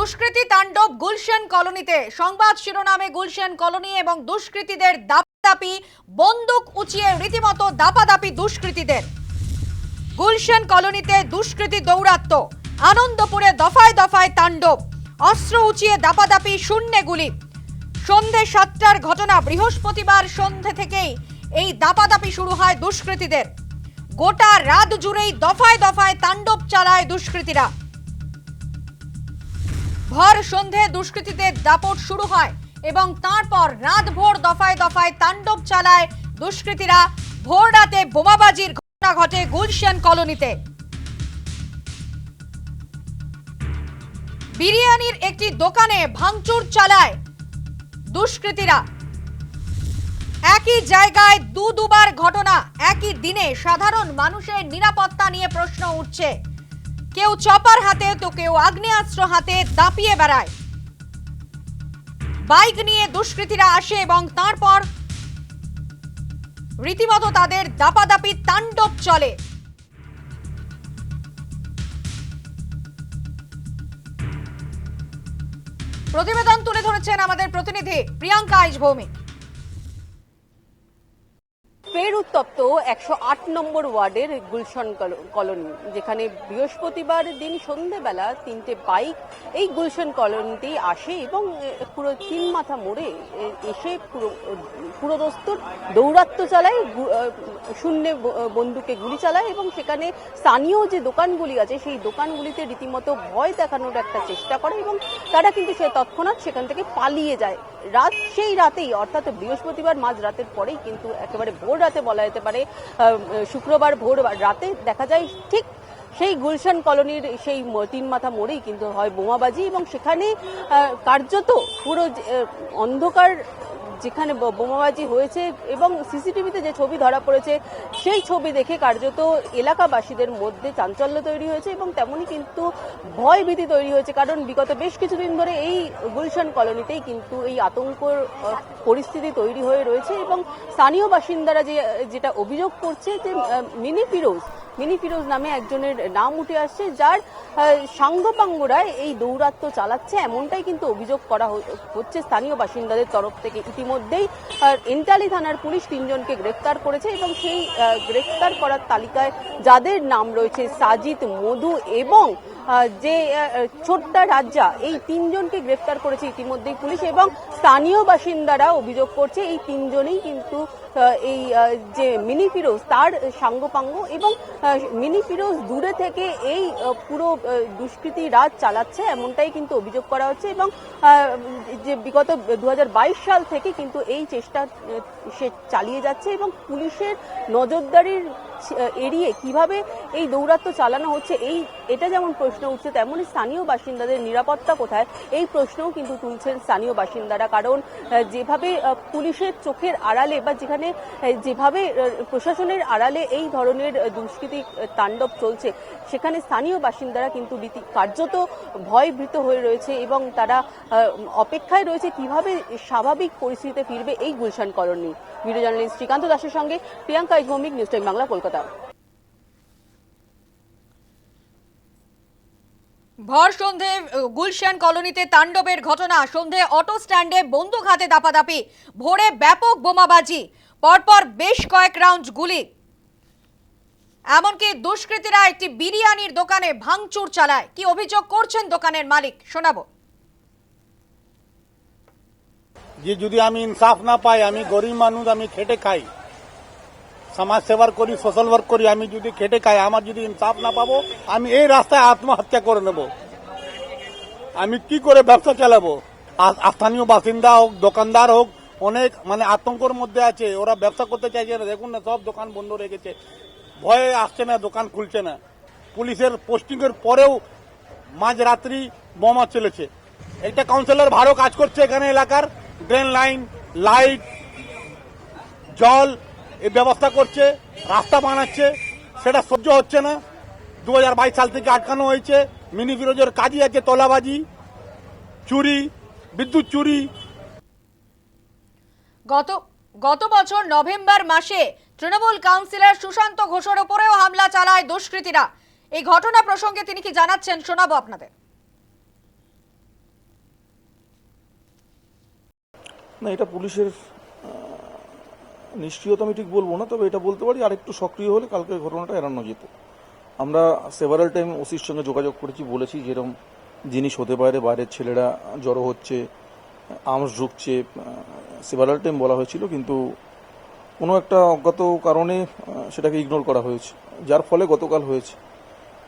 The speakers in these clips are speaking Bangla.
দুষ্কৃতী তাণ্ডব গুলশান কলোনিতে। সংবাদ শিরোনামে গুলশান কলোনি এবং দুষ্কৃতীদের দাপাদাপি, বন্দুক উঁচিয়ে রীতিমতো দাপাদাপি দুষ্কৃতীদের। গুলশান কলোনিতে দুষ্কৃতী দৌরাত্ম আনন্দপুরে দফায় দফায় তাণ্ডব। অস্ত্র উঁচিয়ে দাপাদাপি শূন্যে গুলি। সন্ধে সাতটার ঘটনা বৃহস্পতিবার সন্ধে থেকেই এই দাপাদাপি শুরু হয় দুষ্কৃতীদের। গোটা রাত জুড়েই দফায় দফায় তাণ্ডব চালায় দুষ্কৃতীরা। ভর সন্ধে দুষ্কৃতীদের দাপট শুরু হয় এবং তারপর রাত ভোর দফায় দফায় তাণ্ডব চালায় দুষ্কৃতীরা। ভোর রাতে বোমাবাজির ঘটনা ঘটে গুলশান কলোনিতে। বিরিয়ানির একটি দোকানে ভাঙচুর চালায় দুষ্কৃতীরা। একই জায়গায় দু দুবার ঘটনা, একই দিনে সাধারণ মানুষের নিরাপত্তা নিয়ে প্রশ্ন উঠছে। কেউ চপার হাতে, তো কেউ আগ্নেয়াস্ত্র হাতে দাপিয়ে বেড়ায়। বাইক নিয়ে দুষ্কৃতীরা আসে এবং তারপর রীতিমতো তাদের দাপাদাপি তাণ্ডব চলে। প্রতিবেদন তুলে ধরেছেন আমাদের প্রতিনিধি প্রিয়াঙ্কা আইজ ভৌমিক ফের উত্তপ্ত একশো আট নম্বর ওয়ার্ডের গুলশন কলো- কলোনি, যেখানে বৃহস্পতিবার দিন সন্ধেবেলা তিনটে বাইক এই গুলশন কলোনিতেই আসে এবং পুরো তিন মাথা মোড়ে এসে পুরো পুরোদস্তুর দৌরাত্ম চালায় শূন্যে বন্দুকে গুলি চালায় এবং সেখানে স্থানীয় যে দোকানগুলি আছে, সেই দোকানগুলিতে রীতিমতো ভয় দেখানোর একটা চেষ্টা করে এবং তারা কিন্তু সে তৎক্ষণাৎ সেখান থেকে পালিয়ে যায়। রাত, সেই রাতেই, অর্থাৎ বৃহস্পতিবার মাঝ রাতের পরেই কিন্তু একেবারে ভোর রাতে বলা যেতে পারে শুক্রবার ভোর রাতে দেখা যায় ঠিক সেই গুলশান কলোনির সেই তিন মাথা মোড়েই কিন্তু হয় বোমাবাজি এবং সেখানে কার্যত পুরো অন্ধকার যেখানে বোমাবাজি হয়েছে এবং সিসিটিভিতে যে ছবি ধরা পড়েছে, সেই ছবি দেখে কার্যত এলাকাবাসীদের মধ্যে চাঞ্চল্য তৈরি হয়েছে এবং তেমনই কিন্তু ভয় ভীতি তৈরি হয়েছে। কারণ বিগত বেশ কিছুদিন ধরে এই গুলশান কলোনিতেই কিন্তু এই আতঙ্কর পরিস্থিতি তৈরি হয়ে রয়েছে এবং স্থানীয় বাসিন্দারা যে, যেটা অভিযোগ করছে যে মিনি ফিরোজ মিনি ফিরোজ নামে একজনের নাম উঠে আসছে যার সাঙ্গপাঙ্গরা এই দৌরাত্ম চালাচ্ছে। এমনটাই কিন্তু অভিযোগ করা হচ্ছে স্থানীয় বাসিন্দাদের তরফ থেকে। ইতিমধ্যেই এন্টালি থানার পুলিশ তিনজনকে গ্রেফতার করেছে এবং সেই আহ, গ্রেফতার করার তালিকায় যাদের নাম রয়েছে সাজিদ মধু এবং যে ছোট্টা রাজ্জা এই তিনজনকে গ্রেফতার করেছে ইতিমধ্যেই পুলিশ এবং স্থানীয় বাসিন্দারা অভিযোগ করছে এই তিনজনেই কিন্তু এই যে মিনি ফিরোজ, তার সাঙ্গপাঙ্গ এবং মিনি ফিরোজ দূরে থেকে এই পুরো দুষ্কৃতি রাজ চালাচ্ছে, এমনটাই কিন্তু অভিযোগ করা হচ্ছে এবং যে বিগত দু হাজার বাইশ সাল থেকে কিন্তু এই চেষ্টা সে চালিয়ে যাচ্ছে এবং পুলিশের নজরদারির এড়িয়ে কীভাবে এই দৌরাত্ম চালানো হচ্ছে এই এটা যেমন প্রশ্ন উঠছে তেমনই স্থানীয় বাসিন্দাদের নিরাপত্তা কোথায় এই প্রশ্নও কিন্তু তুলছেন স্থানীয় বাসিন্দারা। কারণ যেভাবে পুলিশের চোখের আড়ালে বা যেখানে যেভাবে প্রশাসনের আড়ালে এই ধরনের আহ, দুষ্কৃতি তাণ্ডব চলছে সেখানে স্থানীয় বাসিন্দারা কিন্তু রীতি কার্যত ভয়ভীত হয়ে রয়েছে এবং তারা অপেক্ষায় রয়েছে কীভাবে স্বাভাবিক পরিস্থিতিতে ফিরবে এই Gulshan colony. Video journalist Srikanta দাসের সঙ্গে প্রিয়াঙ্কা ইসভৌমিক নিউজ টাইম বাংলা কলকাতা। ভর সন্ধে গুলশান কলোনিতে তাণ্ডবের ঘটনা সন্ধে অটো স্ট্যান্ডে বন্দুক হাতে দাপাদাপি ভোরে ব্যাপক বোমাবাজি পরপর বেশ কয়েক রাউন্ড গুলি। এমনকি দুষ্কৃতীরা একটি বিরিয়ানির দোকানে ভাঙচুর চালায়। কি অভিযোগ করছেন দোকানের মালিক? শোনাবো। যে যদি আমি ইনসাফ না পাই আমি গরিব মানুষ আমি খেটে খাই। সমাজ সেবার করি সোশ্যাল ওয়ার্ক করি, আমি যদি খেটে খাই, আমার যদি ইনসাফ না পাবো, আমি এই রাস্তায় আত্মহত্যা করে নেব। আমি কি করে ব্যবসা চালাবো? স্থানীয় বাসিন্দা হোক, দোকানদার হোক, অনেক মানে আতঙ্কর মধ্যে আছে, ওরা ব্যবসা করতে চাইছে না। দেখুন না, সব দোকান বন্ধ রেখেছে ভয়ে আসছে না, দোকান খুলছে না। পুলিশের পোস্টিং এর পরেও মাঝরাত্রি বোমা চলেছে। একটা কাউন্সিলর ভালো কাজ করছে এখানে এলাকার। ড্রেন লাইন লাইট জল এই ব্যবস্থা করছে রাস্তা বানাচ্ছে সেটা সহ্য হচ্ছে না। দু হাজার বাইশ সাল থেকে আটকানো হয়েছে মিনি ফিরোজের কাজই আছে তোলাবাজি চুরি বিদ্যুৎ চুরি। গত গত বছর নভেম্বর মাসে তৃণমূল কাউন্সিলর সুশান্ত ঘোষের উপরেও হামলা চালায় দুষ্কৃতীরা। এই ঘটনা প্রসঙ্গে তিনি কি জানাচ্ছেন শোনাবো আপনাদের। না এটা পুলিশের নিষ্ক্রিয়তা আমি ঠিক বলব না, তবে এটা বলতে পারি আর একটু সক্রিয় হলে কালকে ঘটনাটা এড়ানো যেত। আমরা সেভারাল টাইম ওসির সঙ্গে যোগাযোগ করেছি, বলেছি যেরকম জিনিস হতে পারে, বাইরের ছেলেরা জড়ো হচ্ছে আর্মস ঢুকছে সেভারাল টাইম বলা হয়েছিল, কিন্তু কোনো একটা অজ্ঞাত কারণে, সেটাকে ইগনোর করা হয়েছে, যার ফলে গতকাল হয়েছে।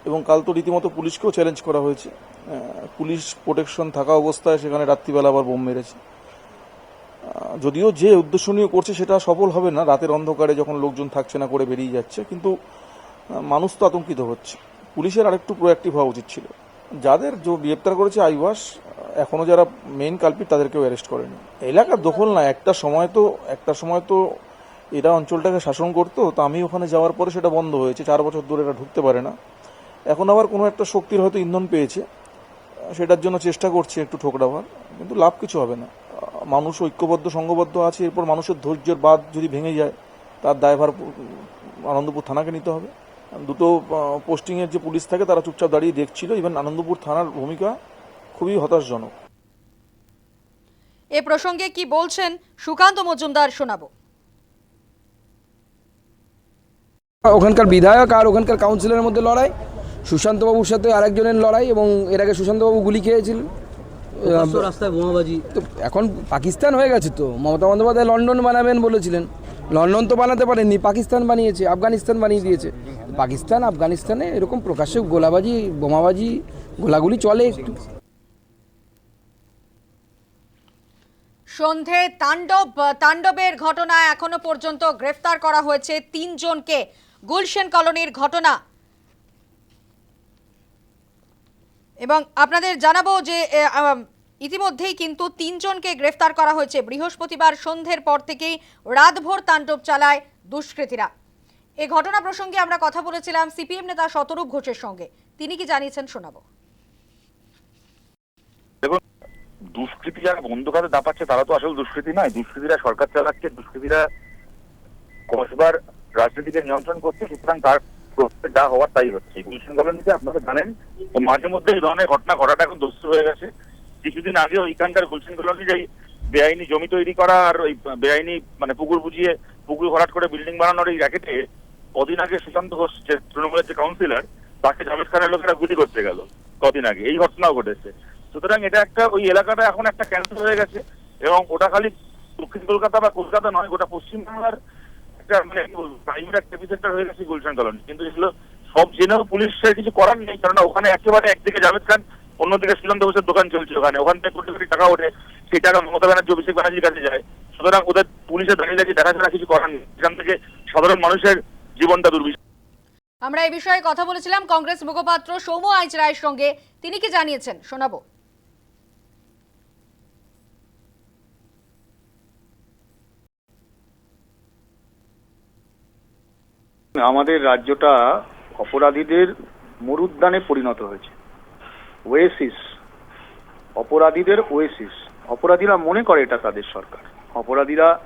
এবং কাল তো রীতিমতো পুলিশকেও চ্যালেঞ্জ করা হয়েছে পুলিশ প্রোটেকশন থাকা অবস্থায় সেখানে রাত্রিবেলা আবার বোম মেরেছে। যদিও যে উদ্দেশ্য নিয়ে করছে সেটা সফল হবে না। রাতের অন্ধকারে যখন লোকজন থাকছে না করে বেরিয়ে যাচ্ছে, কিন্তু মানুষ তো আতঙ্কিত হচ্ছে। পুলিশের আরেকটু প্রোঅ্যাক্টিভ হওয়া উচিত ছিল। যাদের গ্রেপ্তার করেছে আইওয়াস এখনও যারা মেইন কালপিট তাদেরকেও অ্যারেস্ট করেনি। এলাকার দখল না, একটা সময় তো, একটা সময় তো এরা অঞ্চলটাকে শাসন করতো, তো আমি ওখানে যাওয়ার পরে সেটা বন্ধ হয়েছে। চার বছর ধরে এরা ঢুকতে পারে না। এখন আবার কোনো একটা শক্তির হয়তো ইন্ধন পেয়েছে। সেটার জন্য চেষ্টা করছে একটু ঠোকরাবার কিন্তু লাভ কিছু হবে না। মানুষ ঐক্যবদ্ধ সংঘবদ্ধ আছে এরপর মানুষের ধৈর্যের বাদ যদি ভেঙে যায় তার দায়ভার আনন্দপুর থানাকে নিতে হবে। দুটো পোস্টিংয়ের যে পুলিশ থাকে তারা চুপচাপ দাঁড়িয়ে দেখছিল। ইভেন আনন্দপুর থানার ভূমিকা খুবই হতাশজনক। এ প্রসঙ্গে কি বলছেন সুকান্ত মজুমদার শোনাবো। ওখানকার বিধায়ক আর ওখানকার কাউন্সিলরের মধ্যে লড়াই সুশান্তবাবুর সাথে আরেকজনের লড়াই এবং এর আগে সুশান্তবাবু গুলি খেয়েছিলেন রাস্তায় বোমাবাজি। তো এখন পাকিস্তান হয়ে গেছে তো। মমতা বন্দ্যোপাধ্যায় লন্ডন বানাবেন বলেছিলেন। লন্ডন তো বানাতে পারেননি পাকিস্তান বানিয়েছে আফগানিস্তান বানিয়ে দিয়েছে। পাকিস্তান আফগানিস্তানে এরকম প্রকাশ্যে গোলাবাজি বোমাবাজি গোলাগুলি চলে একটু। সন্ধে তাণ্ডব তাণ্ডবের ঘটনায় এখনও পর্যন্ত গ্রেফতার করা হয়েছে তিনজনকে। গুলশান কলোনির ঘটনা। এবং আপনাদের জানাব যে ইতিমধ্যেই কিন্তু তিনজনকে গ্রেফতার করা হয়েছে। বৃহস্পতিবার সন্ধ্যের পর থেকেই রাতভর তাণ্ডব চালায় দুষ্কৃতীরা। এ ঘটনা প্রসঙ্গে আমরা কথা বলেছিলাম সিপিএম নেতা শতরূপ ঘোষের সঙ্গে। তিনি কি জানিয়েছেন শোনাবো। দেখুন, দুষ্কৃতি যারা বন্দুক হাতে দাপাচ্ছে, তারা তো আসলে দুষ্কৃতি নয়। দুষ্কৃতীরা সরকার চালাচ্ছে, দুষ্কৃতীরা কসবার রাজনীতিকে নিয়ন্ত্রণ করছে, সুতরাং তার যা হওয়ার তাই হচ্ছে। আপনারা জানেন মাঝে মধ্যে এই ধরনের ঘটনা, ঘটাটা এখন দস্যু হয়ে গেছে। কিছুদিন আগে ওইখানকার গুলশান কলোনি যে বেআইনি জমি তৈরি করা আর ওই বেআইনি মানে পুকুর বুঝিয়ে পুকুর ভরাট করে বিল্ডিং বানানোর এই র্যাকেটে কদিন আগে সুশান্ত ঘোষ, যে তৃণমূলের যে কাউন্সিলর তাকে জাভেদ খানের লোকেরা গুলি করতে গেল কদিন আগে। এই ঘটনাও ঘটেছে। সুতরাং এটা একটা ওই এলাকাটা এখন একটা ক্যান্সার হয়ে গেছে এবং ওটা খালি দক্ষিণ কলকাতা বা কলকাতা নয়, গোটা পশ্চিমবাংলার একটা মানে প্রাইভেট একটা এপিসেন্টার হয়ে গেছে গুলশান কলোনি কিন্তু এগুলো সব জেনেও পুলিশের কিছু করার নেই কারণ ওখানে একেবারে একদিকে জাভেদ খান অন্যদিকে সুশান্ত ঘোষের দোকান চলছে ওখানে। ওখান থেকে কোটি কোটি টাকা ওঠে। সেই টাকা মমতা ব্যানার্জি অভিষেক ব্যানার্জির কাছে যায়। সুতরাং ওদের পুলিশের দাঁড়িয়ে দাঁড়িয়ে দেখা ছাড়া কিছু করার নেই। সেখান থেকে সাধারণ মানুষের জীবনটা দুর্বিষ আমরা এই বিষয়ে কথা বলেছিলাম কংগ্রেস মুখপাত্র সৌম্য আইচ রায়ের সঙ্গে। তিনি কি জানিয়েছেন? শোনাবো। আমাদের রাজ্যটা অপরাধীদের মরুদ্যানে পরিণত হয়েছে। ওয়েসিস, অপরাধীদের ওয়েসিস। অপরাধীরা মনে করে এটা তাদের সরকার। অপরাধীরা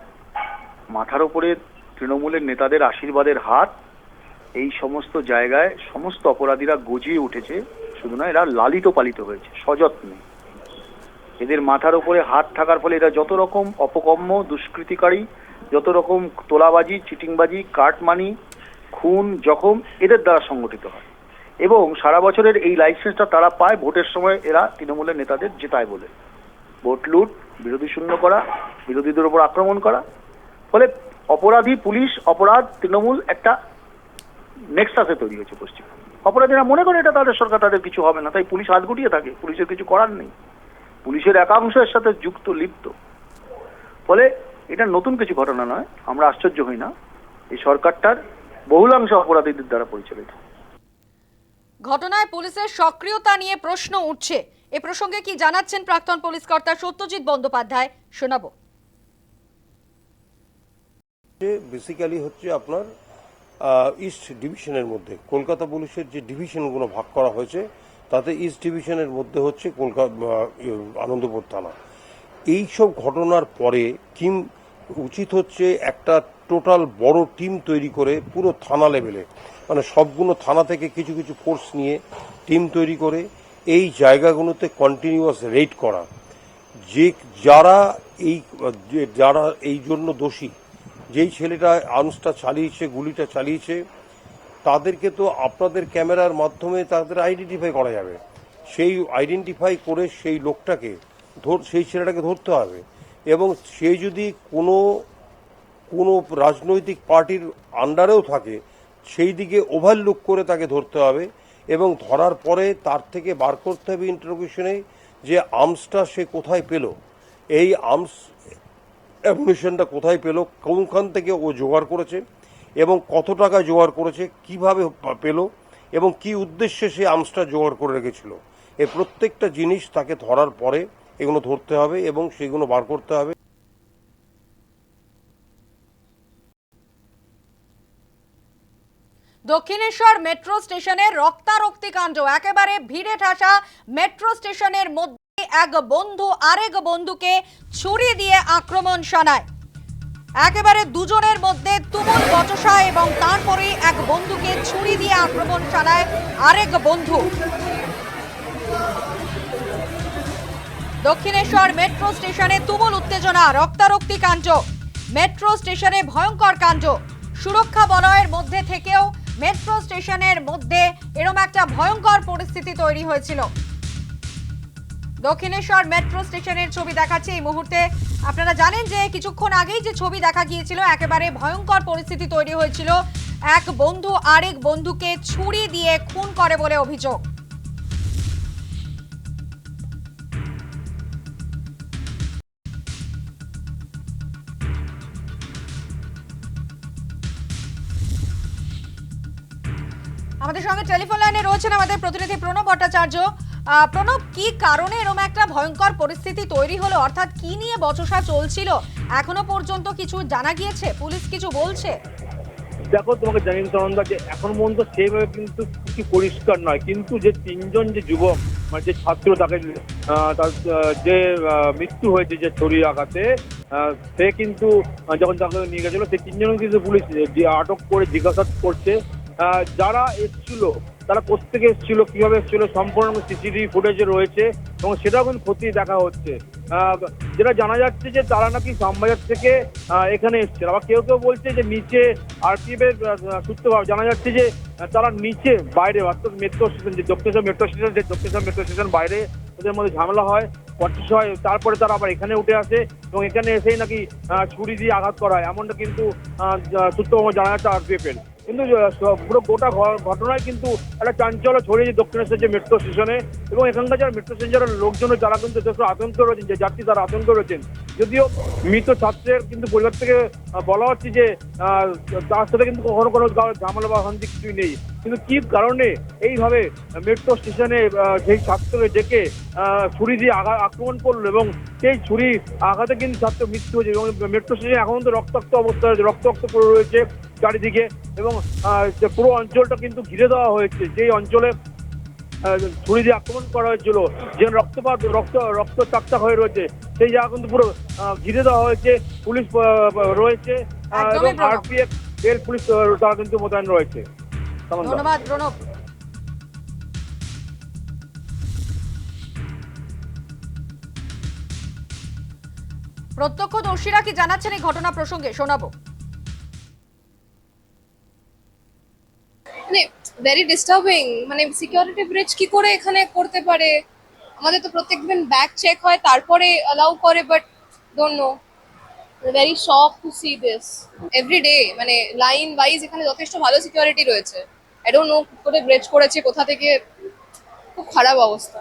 মাথার উপরে তৃণমূলের নেতাদের আশীর্বাদের হাত, এই সমস্ত জায়গায় সমস্ত অপরাধীরা গজিয়ে উঠেছে। শুধু না এরা লালিত পালিত হয়েছে, সযত্নে। এদের মাথার উপরে হাত থাকার ফলে এরা যত রকম অপকম্ম দুষ্কৃতিকারী, যত রকম তোলাবাজি, চিটিংবাজি, কাটমানি, খুন, জখম এদের দ্বারা সংগঠিত হয়। এবং সারা বছরের এই লাইসেন্সটা তারা পায়, ভোটের সময় এরা তৃণমূলের নেতাদের জেতায় বলে। ভোট লুট, বিরোধী শূন্য করা, বিরোধীদের উপর আক্রমণ করা। ফলে অপরাধী পুলিশ, অপরাধ, তৃণমূল একটা নেক্সাসে তৈরি হয়েছে পশ্চিম অপরাধীরা মনে করে এটা তাদের সরকার, তাদের কিছু হবে না। তাই পুলিশ হাত গুটিয়ে থাকে, পুলিশের কিছু করার নেই। পুলিশের একাংশের সাথে যুক্ত, লিপ্ত। ফলে এটা নতুন কিছু ঘটনা নয়, আমরা আশ্চর্য হই না। এই সরকারটার বহুলাংশ অপরাধীদের দ্বারা পরিচালিত। ঘটনায় পুলিশের সক্রিয়তা নিয়ে প্রশ্ন উঠছে। এ প্রসঙ্গে কি জানাচ্ছেন প্রাক্তন পুলিশ কর্তা সত্যজিৎ বন্দ্যোপাধ্যায়? শোনাবো। বেসিক্যালি হচ্ছে আপনার ইস্ট ডিভিশনের মধ্যে। কলকাতা পুলিশের যে ডিভিশনগুলো ভাগ করা হয়েছে, তাতে ইস্ট ডিভিশনের মধ্যে হচ্ছে কলকাতা আনন্দপুর থানা। এই সব ঘটনার পরে টিম উচিত হচ্ছে একটা টোটাল বড় টিম তৈরি করে পুরো থানা লেভেলে মানে সবগুলো থানা থেকে কিছু কিছু ফোর্স নিয়ে টিম তৈরি করে এই জায়গাগুলোতে কন্টিনিউয়াস রেড করা। যে যারা এই যারা এই জন্য দোষী, যেই ছেলেটা আর্মসটা চালিয়েছে, গুলিটা চালিয়েছে, তাদেরকে তো আপনাদের ক্যামেরার মাধ্যমে তাদের আইডেন্টিফাই করা যাবে। সেই আইডেন্টিফাই করে সেই লোকটাকে ধর, সেই ছেলেটাকে ধরতে হবে। এবং সে যদি কোনো কোনো রাজনৈতিক পার্টির আন্ডারেও থাকে, সেই দিকে ওভারলুক করে তাকে ধরতে হবে এবং ধরার পরে তার থেকে বার করতে হবে ইন্টারোগেশনে যে আর্মসটা সে কোথায় পেল। এই আর্মস অ্যামিনেশনটা কোথায় পেল, কোনখান থেকে ও জোগাড় করেছে এবং কত টাকা জোগাড় করেছে, কীভাবে পেল এবং কি উদ্দেশ্যে সে আর্মসটা জোগাড় করে রেখেছিল। এই প্রত্যেকটা জিনিস তাকে ধরার পরে এগুলো ধরতে হবে এবং সেগুলো বার করতে হবে। দক্ষিণেশ্বর মেট্রো স্টেশনের রক্তারক্তি কাণ্ড, একেবারে ভিড়ে ঠাসা মেট্রো স্টেশনের মধ্যে এক বন্ধু আরেক বন্ধুকে ছুরি দিয়ে আক্রমণ শানায়। একেবারে দুজনের মধ্যে তুমুল বচসা এবং তারপরেই এক বন্ধুকে ছুরি দিয়ে আক্রমণ শানায় আরেক বন্ধু। দক্ষিণেশ্বর মেট্রো স্টেশনে তুমুল উত্তেজনা, রক্তারক্তি কাণ্ড। মেট্রো স্টেশনে ভয়ঙ্কর কাণ্ড। সুরক্ষা বলয়ের মধ্যে থেকেও মেট্রো স্টেশনের মধ্যে এরম একটা ভয়ঙ্কর পরিস্থিতি তৈরি হয়েছিল। দক্ষিণেশ্বর মেট্রো স্টেশনের ছবি দেখাচ্ছে এই মুহূর্তে। আপনারা জানেন যে কিছুক্ষণ আগেই যে ছবি দেখা গিয়েছিল, একেবারে ভয়ঙ্কর পরিস্থিতি তৈরি হয়েছিল। এক বন্ধু আরেক বন্ধুকে ছুরি দিয়ে খুন করে বলে অভিযোগ। আমাদের সঙ্গে টেলিফোন লাইনে রয়েছেন আমাদের প্রতিনিধি প্রণব ভট্টাচার্য। প্রণব, কি কারণে এরকম একটা ভয়ঙ্কর পরিস্থিতি তৈরি হলো? অর্থাৎ কি নিয়ে বচসা চলছিল? এখনও পর্যন্ত কিছু জানা গিয়েছে? পুলিশ কিছু বলছে? দেখো, তোমাকে জানিয়ে তরন্দা যে এখন পর্যন্ত সেইভাবে কিন্তু কিছু পরিষ্কার নয়। কিন্তু যে তিনজন যে যুবক মানে যে ছাত্র তাকে তার যে মৃত্যু হয়েছে যে ছড়ি আঘাতে সে কিন্তু যখন তাকে নিয়ে গেছিল সেই তিনজন কিন্তু পুলিশ আটক করে জিজ্ঞাসা করছে। যারা এসেছিল তারা কোথেকে এসেছিল কীভাবে এসেছিল সম্পূর্ণ সিসিটিভি ফুটেজে রয়েছে এবং সেটাও কিন্তু ক্ষতি দেখা হচ্ছে। যেটা জানা যাচ্ছে যে তারা নাকি শ্যামবাজার থেকে এখানে এসছে আবার কেউ কেউ বলছে যে নিচে আরপিএফ এর আহ, জানা যাচ্ছে যে তারা নিচে বাইরে অর্থাৎ মেট্রো স্টেশন যে দক্ষিণেশ্বর মেট্রো স্টেশন যে দক্ষিণেশ্বর মেট্রো স্টেশন বাইরে ওদের মধ্যে ঝামেলা হয় পঁচিশ হয় তারপরে তারা আবার এখানে উঠে আসে এবং এখানে এসেই নাকি ছুরি দিয়ে আঘাত করা হয়। এমনটা কিন্তু সূত্রভাবে জানা যাচ্ছে আরপিএফ এর। কিন্তু পুরো গোটা ঘটনায় কিন্তু একটা চাঞ্চল্য ছড়িয়েছে দক্ষিণেশ্বর যে মেট্রো স্টেশনে এবং এখানকার যারা মেট্রো স্টেশন যারা লোকজন যারা কিন্তু যথেষ্ট আতঙ্ক রয়েছেন, যে যাত্রী তারা আতঙ্ক রয়েছেন। যদিও মৃত ছাত্রের কিন্তু পরিবার থেকে বলা হচ্ছে যে তার সাথে কিন্তু কখনো কোনো ঝামেলা বা অশান্তি কিছুই নেই। কিন্তু কি কারণে এইভাবে মেট্রো স্টেশনে সেই ছাত্রকে ডেকে ছুরি দিয়ে আক্রমণ করল এবং সেই ছুরি আঘাতে কিন্তু ছাত্র মৃত্যু হয়েছে। এবং মেট্রো স্টেশনে এখন তো রক্তাক্ত অবস্থা রয়েছে রক্তাক্ত পড়ে রয়েছে। চারিদিকে এবং পুরো অঞ্চলটা কিন্তু ঘিরে দেওয়া হয়েছে। যেই অঞ্চলে ছুরি দিয়ে আক্রমণ করা হয়েছিল যে রক্তপাত রক্ত রক্ত চাকচাক হয়ে রয়েছে সেই জায়গা কিন্তু পুরো ঘিরে দেওয়া হয়েছে। পুলিশ রয়েছে এবং আরপিএফ রেল পুলিশ তারা কিন্তু মোতায়েন রয়েছে। ধন্যবাদ প্রণব। প্রত্যক্ষদর্শীরা কি জানাচ্ছেন এই ঘটনা প্রসঙ্গে? শোনাবো। মানে ভেরি ডিস্টার্বিং মানে সিকিউরিটি ব্রিজ কি করে এখানে করতে পারে? আমাদের তো প্রত্যেকদিন ব্যাগ চেক হয়, তারপরে অ্যালাউ করে but don't know very shock to see this every day মানে লাইন ওয়াইজ এখানে যথেষ্ট ভালো সিকিউরিটি রয়েছে। আই ডোন্ট নো করে ব্রেচ করেছে, কোথা থেকে, খুব খারাপ অবস্থা।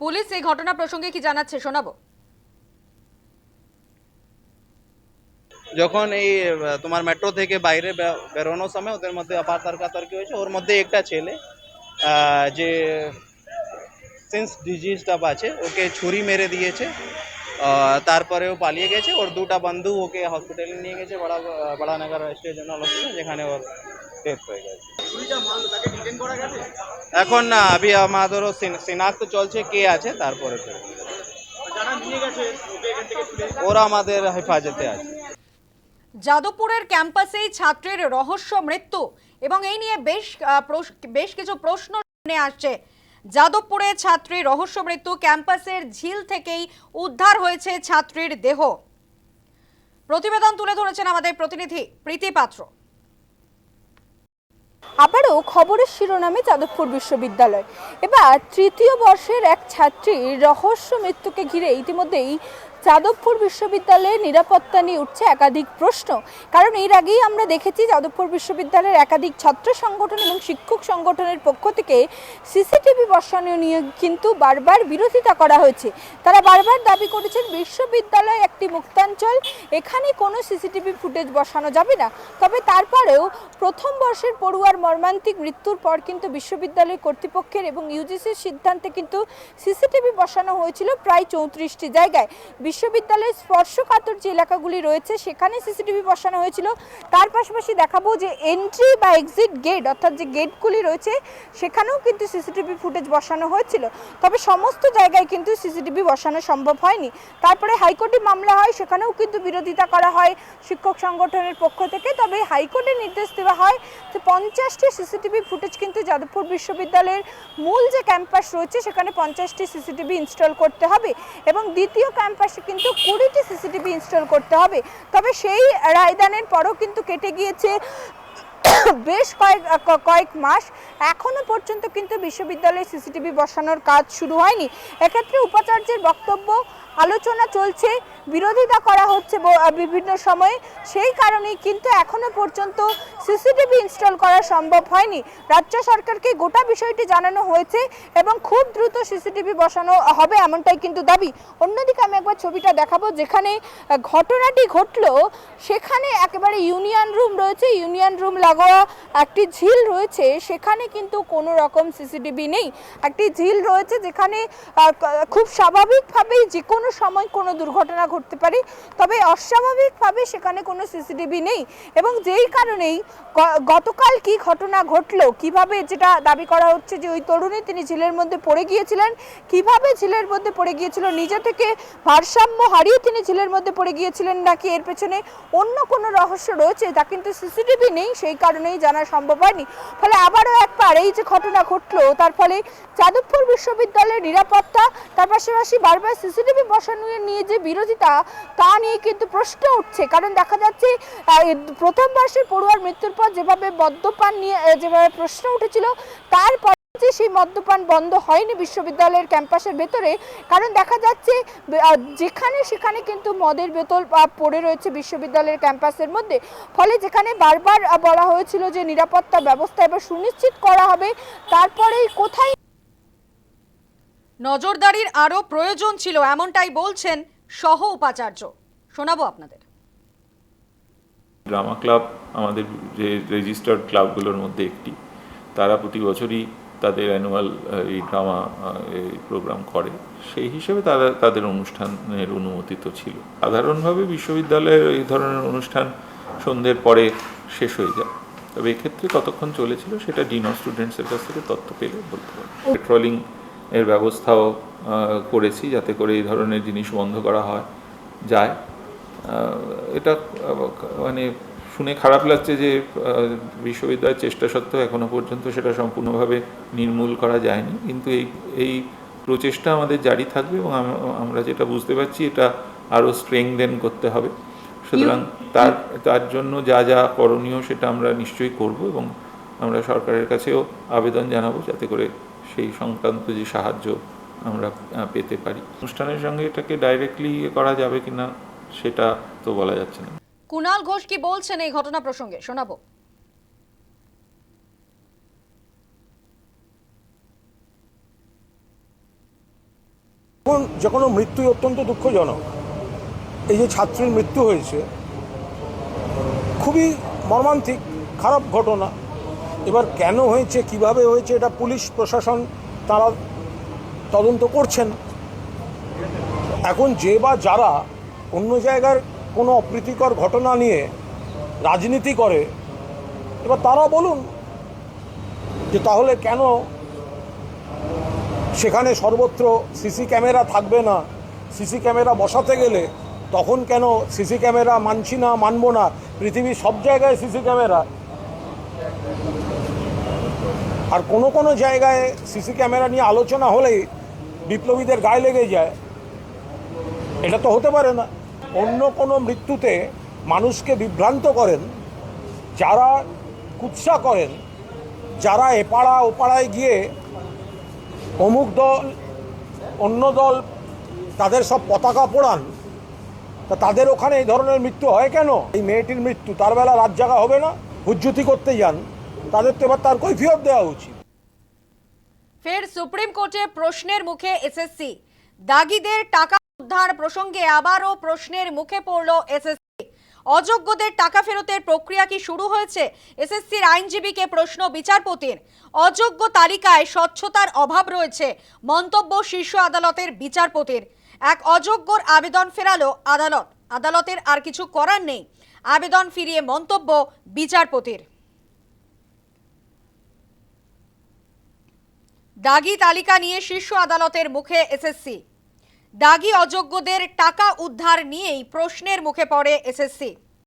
পুলিশ এই ঘটনা প্রসঙ্গে কি জানাচ্ছে, শোনাবো? যখন এই তোমার মেট্রো থেকে বাইরে বেরোনোর সময় ওদের মধ্যে আপার তর্কাতর্কি হয়েছে? ওর মধ্যে একটা ছেলে যে সেন্স ডিজিজটা আছে ওকে ছুরি মেরে দিয়েছে তারপরে ও পালিয়ে গেছে। ওর দুটা বন্ধু ওকে হসপিটালে নিয়ে গেছে বড়া বড়ানগর স্টেশনাল হসপিটাল যেখানে ওর ডেথ হয়ে গেছে। এখন না আবি আমাদেরও সিনাক্ত চলছে কে আছে তারপরে। ওরা আমাদের হেফাজতে আছে। যাদবপুরের ক্যাম্পাসেই ছাত্রের রহস্য মৃত্যু এবং এই নিয়ে বেশ বেশ কিছু প্রশ্ন সামনে আসছে। যাদবপুরে ছাত্রী রহস্য মৃত্যু, ক্যাম্পাসের ঝিল থেকেই উদ্ধার হয়েছে ছাত্রীর দেহ। প্রতিবেদন তুলে ধরেছেন আমাদের প্রতিনিধি প্রীতি পাত্র। আবারও খবরের শিরোনামে যাদবপুর বিশ্ববিদ্যালয়। এবার তৃতীয় বর্ষের এক ছাত্রীর রহস্য মৃত্যুকে ঘিরে ইতিমধ্যেই যাদবপুর বিশ্ববিদ্যালয়ের নিরাপত্তা নিয়ে উঠছে একাধিক প্রশ্ন। কারণ এর আগেই আমরা দেখেছি যাদবপুর বিশ্ববিদ্যালয়ের একাধিক ছাত্র সংগঠন এবং শিক্ষক সংগঠনের পক্ষ থেকে সিসিটিভি বসানো নিয়ে কিন্তু বারবার বিরোধিতা করা হয়েছে। তারা বারবার দাবি করেছেন বিশ্ববিদ্যালয় একটি মুক্তাঞ্চল, এখানে কোনো সিসিটিভি ফুটেজ বসানো যাবে না। তবে তারপরেও প্রথম বর্ষের পড়ুয়ার মর্মান্তিক মৃত্যুর পর কিন্তু বিশ্ববিদ্যালয় কর্তৃপক্ষের এবং ইউজিসির সিদ্ধান্তে কিন্তু সিসিটিভি বসানো হয়েছিল প্রায় চৌত্রিশটি জায়গায়। বিশ্ববিদ্যালয়ের স্পর্শকাতর যে এলাকাগুলি রয়েছে, সেখানে সিসিটিভি বসানো হয়েছিল। তার পাশাপাশি দেখাবো যে এন্ট্রি বা এক্সিট গেট অর্থাৎ যে গেটগুলি রয়েছে, সেখানেও কিন্তু সিসিটিভি ফুটেজ বসানো হয়েছিল। তবে সমস্ত জায়গায় কিন্তু সিসিটিভি বসানো সম্ভব হয়নি। তারপরে হাইকোর্টে মামলা হয়, সেখানেও কিন্তু বিরোধিতা করা হয় শিক্ষক সংগঠনের পক্ষ থেকে। তবে হাইকোর্টে নির্দেশ দেওয়া হয় যে পঞ্চাশটি সিসিটিভি ফুটেজ কিন্তু যাদবপুর বিশ্ববিদ্যালয়ের মূল যে ক্যাম্পাস রয়েছে, সেখানে পঞ্চাশটি সিসিটিভি ইনস্টল করতে হবে। এবং দ্বিতীয় ক্যাম্পাসে কিন্তু কুড়িটি সিসিটিভি ইনস্টল করতে হবে। তবে সেই রায়দানের পরও কিন্তু কেটে গিয়েছে বেশ কয়েক কয়েক মাস। এখনও পর্যন্ত কিন্তু বিশ্ববিদ্যালয়ে সিসিটিভি বসানোর কাজ শুরু হয়নি। এক্ষেত্রে উপাচার্যের বক্তব্য, আলোচনা চলছে। বিরোধিতা করা হচ্ছে বিভিন্ন সময়ে। সেই কারণেই কিন্তু এখনও পর্যন্ত সিসিটিভি ইনস্টল করা সম্ভব হয়নি। রাজ্য সরকারকে গোটা বিষয়টি জানানো হয়েছে এবং খুব দ্রুত সিসিটিভি বসানো হবে এমনটাই কিন্তু দাবি। অন্যদিকে আমি একবার ছবিটা দেখাবো যেখানে ঘটনাটি ঘটলো। সেখানে একেবারে ইউনিয়ন রুম রয়েছে। ইউনিয়ন রুম লাগোয়া একটি ঝিল রয়েছে। সেখানে কিন্তু কোনো রকম সিসিটিভি নেই। একটি ঝিল রয়েছে যেখানে খুব স্বাভাবিকভাবেই যে কোনো সময় কোনো দুর্ঘটনা ঘটতে পারে। তবে অস্বাভাবিকভাবে সেখানে কোনো সিসিটিভি নেই এবং যেই কারণেই গতকাল কি ঘটনা ঘটলো, কীভাবে যেটা দাবি করা হচ্ছে যে ওই তরুণী তিনি ঝিলের মধ্যে পড়ে গিয়েছিলেন, কীভাবে ঝিলের মধ্যে পড়ে গিয়েছিল, নিজে থেকে ভারসাম্য হারিয়ে তিনি ঝিলের মধ্যে পড়ে গিয়েছিলেন নাকি এর পেছনে অন্য কোনো রহস্য রয়েছে তা কিন্তু সিসিটিভি নেই, সেই কারণেই জানা সম্ভব হয়নি। ফলে আবারও একবার এই যে ঘটনা ঘটলো, তার ফলে যাদবপুর বিশ্ববিদ্যালয়ের নিরাপত্তা, তার পাশাপাশি বারবার সিসিটিভি বসানো নিয়ে যে বিরোধিতা তা নিয়ে কিন্তু প্রশ্ন উঠছে। কারণ দেখা যাচ্ছে প্রথম বর্ষের পড়ুয়ার মৃত্যুর পর যেভাবে মদ্যপান নিয়ে যেভাবে প্রশ্ন উঠেছিল, তারপর সেই মদ্যপান বন্ধ হয়নি বিশ্ববিদ্যালয়ের ক্যাম্পাসের ভেতরে। কারণ দেখা যাচ্ছে যেখানে সেখানে কিন্তু মদের বোতল পড়ে রয়েছে বিশ্ববিদ্যালয়ের ক্যাম্পাসের মধ্যে। ফলে যেখানে বারবার বলা হয়েছিল যে নিরাপত্তা ব্যবস্থা এবার সুনিশ্চিত করা হবে, তারপরেই কোথায় নজরদারির আরও প্রয়োজন ছিল, এমনটাই বলছেন সহ উপাচার্য। শোনাবো আপনাদের। ড্রামা ক্লাব আমাদের যে রেজিস্টার্ড ক্লাবগুলোর মধ্যে একটি। তারা প্রতি বছরই তাদের অ্যানুয়াল এই ড্রামা এই প্রোগ্রাম করে। সেই হিসেবে তারা তাদের অনুষ্ঠানের অনুমতি তো ছিল। সাধারণভাবে বিশ্ববিদ্যালয়ের এই ধরনের অনুষ্ঠান সন্ধ্যের পরে শেষ হয়ে যায়। তবে এক্ষেত্রে কতক্ষণ চলেছিল সেটা ডিন অফ স্টুডেন্টসের কাছ থেকে তথ্য পেলে বলতে পারব। পেট্রোলিং এর ব্যবস্থাও করেছি যাতে করে এই ধরনের জিনিস বন্ধ করা হয় যায়। এটা মানে শুনে খারাপ লাগছে যে বিশ্ববিদ্যালয়ের চেষ্টা সত্ত্বেও এখনও পর্যন্ত সেটা সম্পূর্ণভাবে নির্মূল করা যায়নি। কিন্তু এই এই প্রচেষ্টা আমাদের জারি থাকবে এবং আমরা যেটা বুঝতে পারছি এটা আরও স্ট্রেংদেন করতে হবে। সুতরাং তার তার জন্য যা যা করণীয় সেটা আমরা নিশ্চয়ই করব এবং আমরা সরকারের কাছেও আবেদন জানাব যাতে করে সেই সংক্রান্ত যে সাহায্য আমরা পেতে পারি। অনুষ্ঠানের সঙ্গে এটাকে ডাইরেক্টলি করা যাবে কিনা সেটা তো বলা যাচ্ছে না। কুণাল ঘোষ কি বলছেন এই ঘটনা প্রসঙ্গে? শোনাবো। এখন যে কোনো মৃত্যুই অত্যন্ত দুঃখজনক এই যে ছাত্রীর মৃত্যু হয়েছে খুবই মর্মান্তিক খারাপ ঘটনা। এবার কেন হয়েছে কীভাবে হয়েছে এটা পুলিশ প্রশাসন তারা তদন্ত করছেন। এখন যে বা যারা অন্য জায়গার কোনো অপ্রীতিকর ঘটনা নিয়ে রাজনীতি করে, এবার তারা বলুন যে তাহলে কেন সেখানে সর্বত্র সিসি ক্যামেরা থাকবে না, সিসি ক্যামেরা বসাতে গেলে তখন কেন সিসি ক্যামেরা মানছি না, মানবো না, পৃথিবীর সব জায়গায় সিসি ক্যামেরা? আর কোনো কোনো জায়গায় সিসি ক্যামেরা নিয়ে আলোচনা হলেই বিপ্লবীদের গায়ে লেগে যায়। এটা তো হতে পারে না। অন্য কোনো মৃত্যুতে মানুষকে বিভ্রান্ত করেন, যারা কুৎসা করেন, যারা এপাড়া ওপাড়ায় গিয়ে অমুক দল, অন্য দল তাদের সব পতাকা পোড়ান, তা তাদের ওখানে এই ধরনের মৃত্যু হয় কেন? এই মেয়েটির মৃত্যু, তার বেলা রাত জাগা হবে না? হুজ্জুতি করতে যান। তাদের তো এবার তার কৈফিয়ত দেওয়া উচিত। ফের সুপ্রিম কোর্টে প্রশ্নের মুখে এসএসসি দাগিদের টাকা উদ্ধার প্রসঙ্গে আবারও প্রশ্নের মুখে পড়ল এসএসসি অযোগ্যদের টাকা ফেরতের প্রক্রিয়া কি শুরু হয়েছে? এসএসসির আইনজীবীকে প্রশ্ন বিচারপতির। অযোগ্য তালিকায় স্বচ্ছতার অভাব রয়েছে, মন্তব্য শীর্ষ আদালতের বিচারপতির। এক অযোগ্যর আবেদন ফেরালো আদালত। আদালতের আর কিছু করার নেই। আবেদন ফিরিয়ে মন্তব্য বিচারপতির। দাগি তালিকা নিয়ে শীর্ষ আদালতের মুখে এসএসসি। দাগি অযোগ্যদের টাকা উদ্ধার নিয়েই প্রশ্নের মুখে পড়ে এসএসসি।